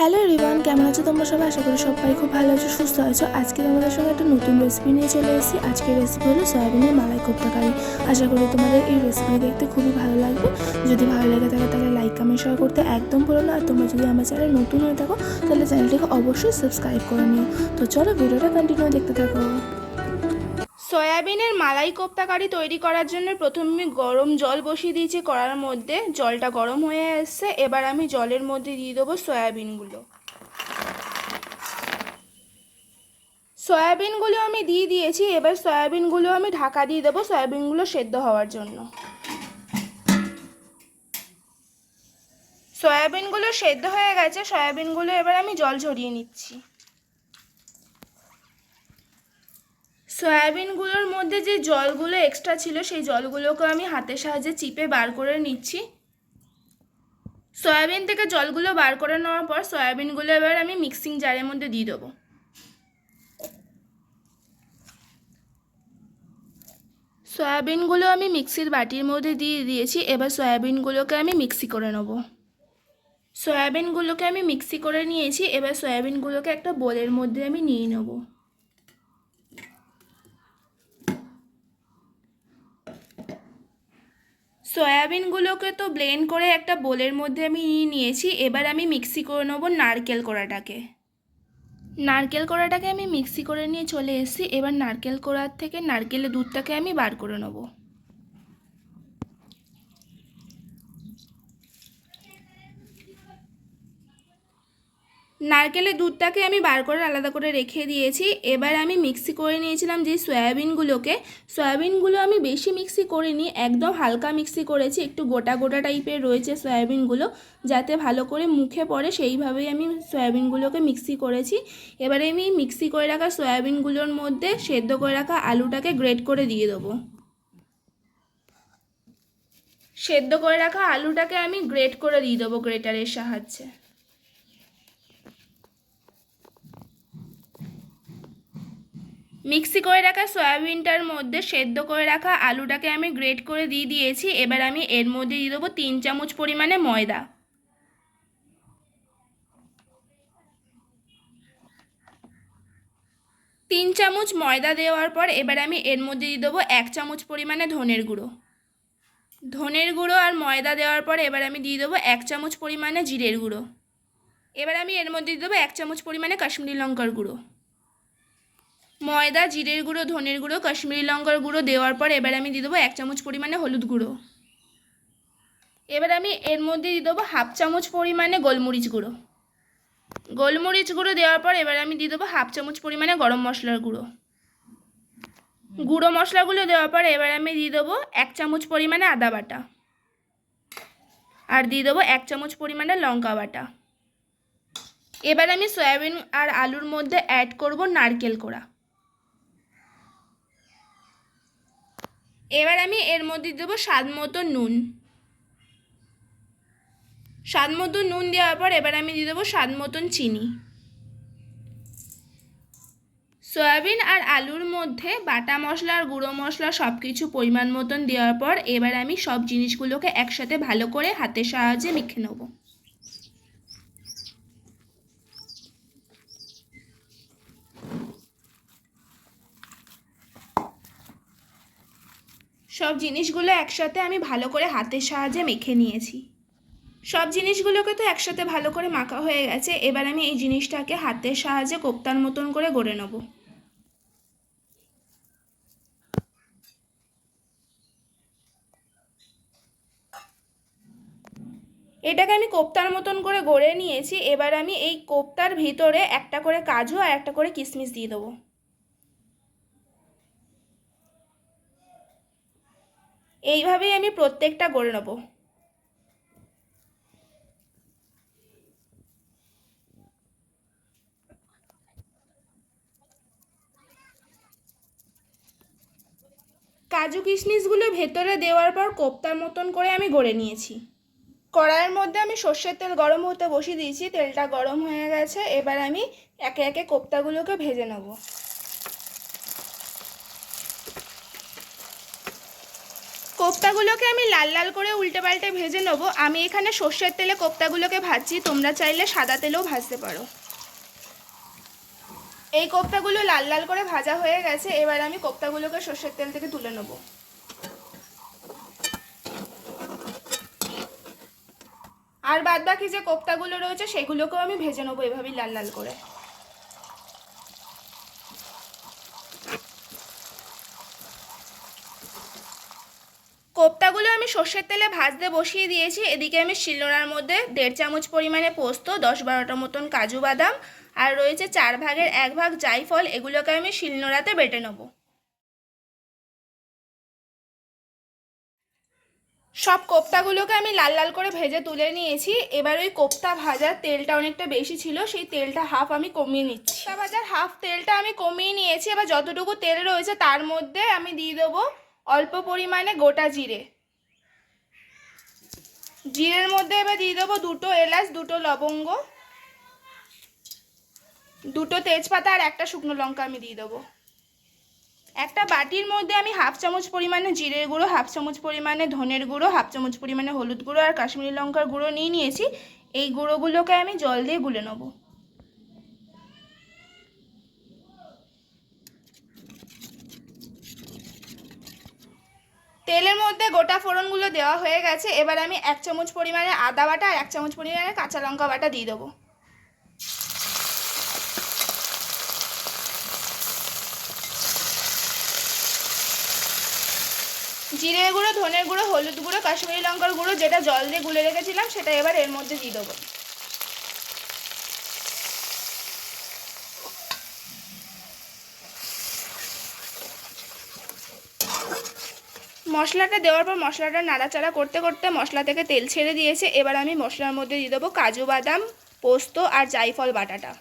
Hello রিবান কেমন আছো তোমরা সবাই? আশা করি সবাই খুব ভালো আছো, সুস্থ আছো। আজকে তোমাদের সঙ্গে একটা নতুন রেসিপি নিয়ে চলে এসেছি। আজকের রেসিপি হলো সয়াবিনের মালাই কোপ্তা কারি। আশা করি তোমাদের এই রেসিপি দেখতে খুবই ভালো লাগবে। যদি ভালো লাগে থাকে তাহলে লাইক কমেন্ট শেয়ার করতে একদম ভুলো না। আর তোমরা যদি আমার চ্যানেল নতুন হয়ে থাকো, তাহলে চ্যানেলটিকে অবশ্যই সাবস্ক্রাইব করে নিও। তো চলো ভিডিওটা কন্টিনিউ দেখতে থাকো। সয়াবিনের মালাই কোপ্তাকারি তৈরি করার জন্য প্রথমে গরম জল বসিয়ে দিয়েছি কড়ার মধ্যে। জলটা গরম হয়ে এসছে। এবার আমি জলের মধ্যে দিয়ে দেবো সয়াবিনগুলো। সয়াবিনগুলো আমি দিয়ে দিয়েছি। এবার সয়াবিনগুলো আমি ঢাকা দিয়ে দেবো সয়াবিনগুলো সেদ্ধ হওয়ার জন্য। সয়াবিনগুলো সেদ্ধ হয়ে গেছে। সয়াবিনগুলো এবার আমি জল ঝরিয়ে নিচ্ছি। সয়াবিনগুলোর মধ্যে যে জলগুলো এক্সট্রা ছিল, সেই জলগুলোকে আমি হাতের সাহায্যে চিপে বার করে নিচ্ছি। সয়াবিন থেকে জলগুলো বার করে নেওয়ার পর সয়াবিনগুলো এবার আমি মিক্সিং জারের মধ্যে দিয়ে দেবো। সয়াবিনগুলো আমি মিক্সির বাটির মধ্যে দিয়ে দিয়েছি, এবার সয়াবিনগুলোকে আমি মিক্সি করে নেব। সয়াবিনগুলোকে আমি মিক্সি করে নিয়েছি, এবার সয়াবিনগুলোকে একটা বোলের মধ্যে আমি নিয়ে নেব। সয়াবিনগুলোকে তো ব্লেন্ড করে একটা বোলের মধ্যে আমি নিয়ে নিয়েছি, এবার আমি মিক্সি করে নেব নারকেল কড়াটাকে। নারকেল কড়াটাকে আমি মিক্সি করে নিয়ে চলে এসেছি, এবার নারকেল কড়ার থেকে নারকেলের দুধটাকে আমি বার করে নেব। নারকেলের দুধটাকে আমি বার করে আলাদা করে রেখে দিয়েছি। এবার আমি মিক্সি করে নিয়েছিলাম যে সয়াবিনগুলোকে। সয়াবিনগুলো আমি বেশি মিক্সি করিনি, একদম হালকা মিক্সি করেছি। একটু গোটা গোটা টাইপের রয়েছে সয়াবিনগুলো, যাতে ভালো করে মুখে পড়ে, সেইভাবেই আমি সয়াবিনগুলোকে মিক্সি করেছি। এবারে আমি মিক্সি করে রাখা সয়াবিনগুলোর মধ্যে সেদ্ধ করে রাখা আলুটাকে গ্রেট করে দিয়ে দেবো। সেদ্ধ করে রাখা আলুটাকে আমি গ্রেট করে দিয়ে দেবো গ্রেটারের সাহায্যে। মিক্সি করে রাখা সয়াবিনটার মধ্যে সেদ্ধ করে রাখা আলুটাকে আমি গ্রেট করে দিয়ে দিয়েছি। এবার আমি এর মধ্যে দিয়ে দেবো তিন চামচ পরিমাণে ময়দা। তিন চামচ ময়দা দেওয়ার পর এবার আমি এর মধ্যে দিয়ে দেবো এক চামচ পরিমাণে ধনের গুঁড়ো। ধনের গুঁড়ো আর ময়দা দেওয়ার পর এবার আমি দিয়ে দেবো এক চামচ পরিমাণে জিরের গুঁড়ো। এবার আমি এর মধ্যে দিয়ে দেবো এক চামচ পরিমাণে কাশ্মীরি লঙ্কার গুঁড়ো। ময়দা, জিরের গুঁড়ো, ধনের গুঁড়ো, কাশ্মীরি লঙ্কার গুঁড়ো দেওয়ার পর এবার আমি দিয়ে দেবো এক চামচ পরিমাণে হলুদ গুঁড়ো। এবার আমি এর মধ্যে দিয়ে দেবো হাফ চামচ পরিমাণে গোলমরিচ গুঁড়ো। গোলমরিচ গুঁড়ো দেওয়ার পর এবার আমি দিয়ে দেবো হাফ চামচ পরিমাণে গরম মশলার গুঁড়ো। গুঁড়ো মশলাগুলো দেওয়ার পর এবার আমি দিয়ে দেবো এক চামচ পরিমাণে আদা বাটা। আর দিয়ে দেবো এক চামচ পরিমাণে লঙ্কা বাটা। এবার আমি সয়াবিন আর আলুর মধ্যে অ্যাড করব নারকেল কোড়া। এবার আমি এর মধ্যে দেবো স্বাদ মতো নুন। স্বাদ মতো নুন দেওয়ার পর এবার আমি দিয়ে দেবো স্বাদ মতন চিনি। সয়াবিন আর আলুর মধ্যে বাটা মশলা আর গুঁড়ো মশলা সব কিছু পরিমাণ মতন দেওয়ার পর এবার আমি সব জিনিসগুলোকে একসাথে ভালো করে হাতের সাহায্যে মেখে নেব। সব জিনিসগুলো একসাথে আমি ভালো করে হাতের সাহায্যে মেখে নিয়েছি। সব জিনিসগুলোকে তো একসাথে ভালো করে মাখা হয়ে গেছে, এবার আমি এই জিনিসটাকে হাতের সাহায্যে কোপ্তার মতন করে গড়ে নেব। এটাকে আমি কোপ্তার মতন করে গড়ে নিয়েছি, এবার আমি এই কোপ্তার ভিতরে একটা করে কাজু আর একটা করে কিশমিশ দিয়ে দেবো। এইভাবেই আমি প্রত্যেকটা গড়ে নেব। কাজু কিশমিশগুলো ভেতরে দেওয়ার পর কোপ্তার মতন করে আমি গড়ে নিয়েছি। কড়াইয়ের মধ্যে আমি সর্ষের তেল গরম হতে বসিয়ে দিয়েছি, তেলটা গরম হয়ে গেছে, এবার আমি একে একে কোপ্তাগুলোকে ভেজে নেব। কোপ্তাগুলোকে আমি লাল লাল করে উল্টে পাল্টে ভেজে নেব। আমি এখানে সর্ষের তেলে কোপ্তাগুলোকে ভাজছি, তোমরা চাইলে সাদা তেলেও ভাজতে পারো। এই কোপ্তাগুলো লাল লাল করে ভাজা হয়ে গেছে, এবার আমি কোপ্তাগুলোকে সর্ষের তেল থেকে তুলে নেব। আর বাদ বাকি যে কোপ্তাগুলো রয়েছে, সেগুলোকেও আমি ভেজে নেব এভাবেই লাল লাল করে কোপ্তাগুলো আমি সর্ষের তেলে ভাজতে বসিয়ে দিয়েছি। এদিকে আমি শিলনোড়ার মধ্যে দেড় চামচ পরিমাণে পোস্ত, দশ বারোটা মতন কাজু বাদাম আর রয়েছে চার ভাগের এক ভাগ জাইফল এগুলোকে আমি শিলনোড়াতে বেটে নেব। সব কোপ্তাগুলোকে আমি লাল লাল করে ভেজে তুলে নিয়েছি। এবার ওই কোপ্তা ভাজার তেলটা অনেকটা বেশি ছিল, সেই তেলটা হাফ আমি কমিয়ে নিচ্ছি। কোপ্তা ভাজার হাফ তেলটা আমি কমিয়ে নিয়েছি। এবার যতটুকু তেল রয়েছে তার মধ্যে আমি দিয়ে দেবো অল্প পরিমাণে গোটা জিরে। জিরের মধ্যে এবার দিয়ে দেবো দুটো এলাচ, দুটো লবঙ্গ, দুটো তেজপাতা আর একটা শুকনো লঙ্কা আমি দিয়ে দেবো। একটা বাটির মধ্যে আমি হাফ চামচ পরিমাণে জিরের গুঁড়ো, হাফ চামচ পরিমাণে ধনের গুঁড়ো, হাফ চামচ পরিমাণে হলুদ গুঁড়ো আর কাশ্মীরি লঙ্কার গুঁড়ো নিয়ে নিয়েছি। এই গুঁড়োগুলোকে আমি জল দিয়ে গুলে নেব। তেলের গোটা ফোড়নগুলো দেওয়া হয়ে গেছে, এবার আমি এক চামচ পরিমাণে আদা বাটা আর এক চামচ পরিমাণে কাঁচা লঙ্কা বাটা দিয়ে দেবো। জিরে গুঁড়ো ধনের গুঁড়ো, হলুদ গুঁড়ো, কাশ্মীরি লঙ্কার গুঁড়ো, যেটা জল দিয়ে গুলে রেখেছিলাম, সেটা এবার এর মধ্যে দিয়ে দেবো। মশলাটা দেওয়ার পর মশলাটা নাড়াচাড়া করতে করতে মশলা থেকে তেল ছেড়ে দিয়েছে। এবার আমি মশলার মধ্যে দিয়ে দেবো কাজু বাদাম, পোস্ত আর জাইফল বাটাটা।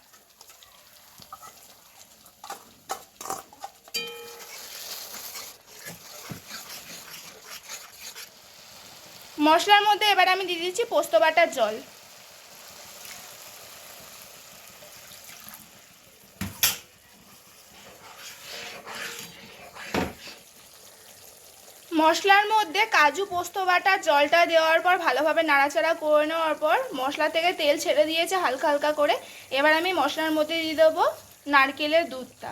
মশলার মধ্যে এবার আমি দিয়ে দিচ্ছি পোস্ত বাটার জল। মশলার মধ্যে কাজু, পোস্ত, বাটা, জলটা দেওয়ার পর ভালোভাবে নাড়াচাড়া করে নেওয়ার পর মশলা থেকে তেল ছেড়ে দিয়েছে হালকা হালকা করে। এবার আমি মশলার মধ্যে দিয়ে দেবো নারকেলের দুধটা।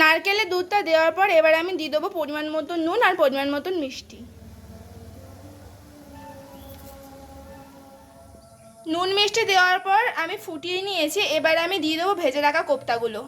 নারকেলের দুধটা দেওয়ার পর এবার আমি দিয়ে দেবো পরিমাণ মতো নুন আর পরিমাণ মতন মিষ্টি। নুন মিষ্টি দেওয়ার পর আমি ফুটিয়ে নিয়েছি, এবার আমি দিয়ে দেবো ভেজে রাখা কোপ্তাগুলো।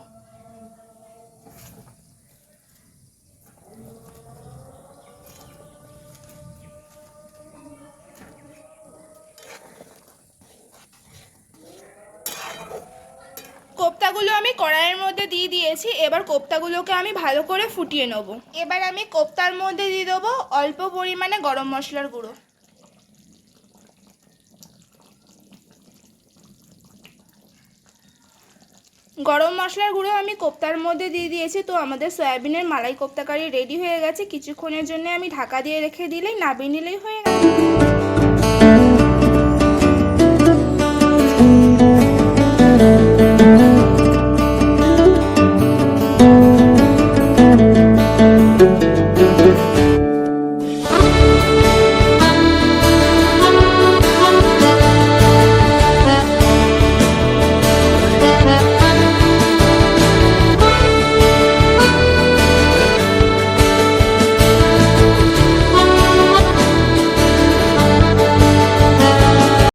কোপ্তাগুলো আমি কড়াইয়ের মধ্যে দিয়ে দিয়েছি, এবার কোপ্তাগুলোকে আমি ভালো করে ফুটিয়ে নেব। এবার আমি কোপ্তার মধ্যে দিয়ে দেবো অল্প পরিমাণে গরম মশলার গুঁড়ো। গরম মশলার গুঁড়ো আমি কোপ্তার মধ্যে দিয়ে দিয়েছি। তো আমাদের সয়াবিনের মালাই কোপ্তাকারি রেডি হয়ে গেছে। কিছুক্ষণের জন্য আমি ঢাকা দিয়ে রেখে দিলেই নাবিয়ে নিলেই হয়ে গেছে